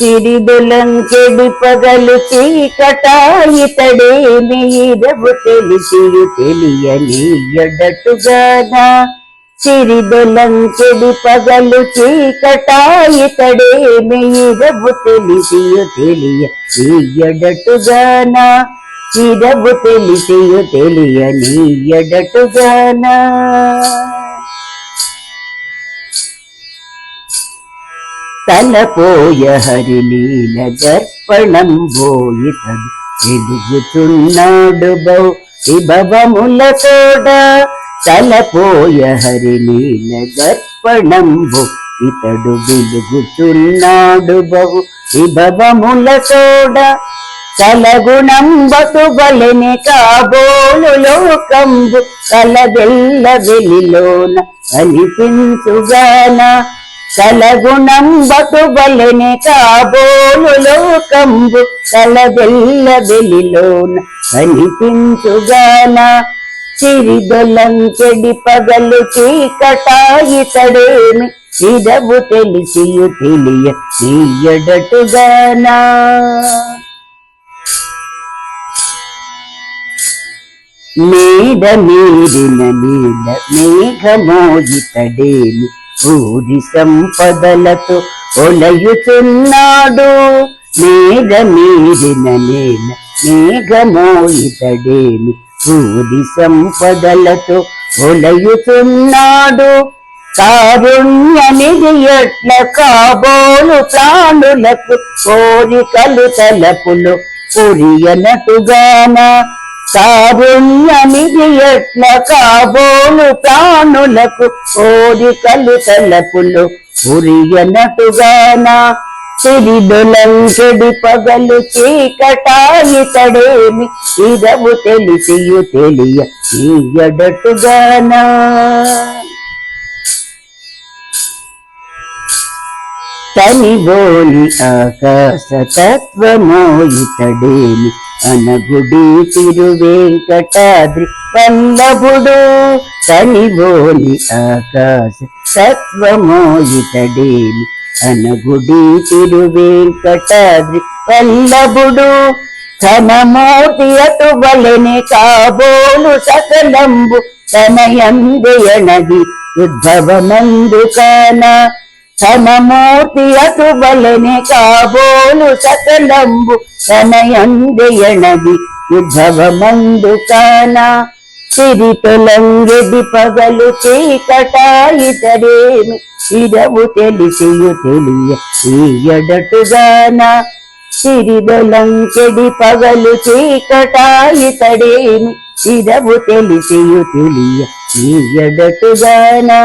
సిరిదులంకెడి పగలు చీకటాయితడేమి ఇరవు తెలిసియు తెలియని ఎడటుగానా? సిరిదొలంకెడి పగలు చీకటాయితడేమి ఇరవు తెలిసియు తెలియ ఎడటుగానా? ఇరవు తెలిసియు తెలియని ఎడటుగానా? తలపోయ హరిలీల దర్పణం బోయితడు. ఎదుగుతున్నాడు బౌ విభవముల తోడ. తలపోయ హరిలీల దర్పణం బో ఇతడు వెలుగుతున్నాడు బహు విభవముల తోడ. కలగుణం బతుబలెని కాబోలు లోకంబు. కలదెల్ల వెలిలోన కనిపించుగాన కలగుణం బతుబలెని కాబోలు లోకంబు కలదెల్ల వెలిలోన కనిపించుగాన. చిరిదొలం చెడి పగలు చీకటాయితడేమి ఇదవు తెలిసియు తెలియ తీయడటుగానా మేడ మీరిన నీడ మేఘమోగితడేమి భూరి సంపదలతో ఒలయుతున్నాడు మేఘ మీరిన నేల మేఘమోయితడేమి భూరి సంపదలతో ఒలయుచున్నాడు. కారుణ్యనిధి ఎట్ల కాబోలు ప్రాణులకు కోరికలు తలపులు. పురియనటుగాన కారుణ్యనిధి ఎట్ల కాబోలు ప్రాణులకు కోరికలు తలపులు పురియనటుగాన సిరిదొలంకెడి పగలు చీకటాయి తడేమి ఇదవు తెలిసియు తెలియ ఈయడటుగానా తని బోలి ఆకాశ తత్వమోయితడేమి అనగుడి తిరువేంకటాద్రి వల్లభుడు కనిబోని ఆకాశ సత్వమోయితడేమి అనగుడి తిరువేంకటాద్రి వల్లభుడు అటు అటుబలని కాబోలు సకలంబు. తనయందయనది ఉద్భవమందుకాన ధనమూర్తి అటుబలని కాబోలు సకలంబు తనయందయనది ఉద్భవమందుకాన సిరితొలంగెడి పగలు చీకటాయితడేమి? ఇరవు తెలిసియు తెలియ ఈయడటుగానా సిరిదొలంకెడి పగలు చీకటాయితడేమి? ఇరవు తెలిసియు తెలియ ఈయడటుగానా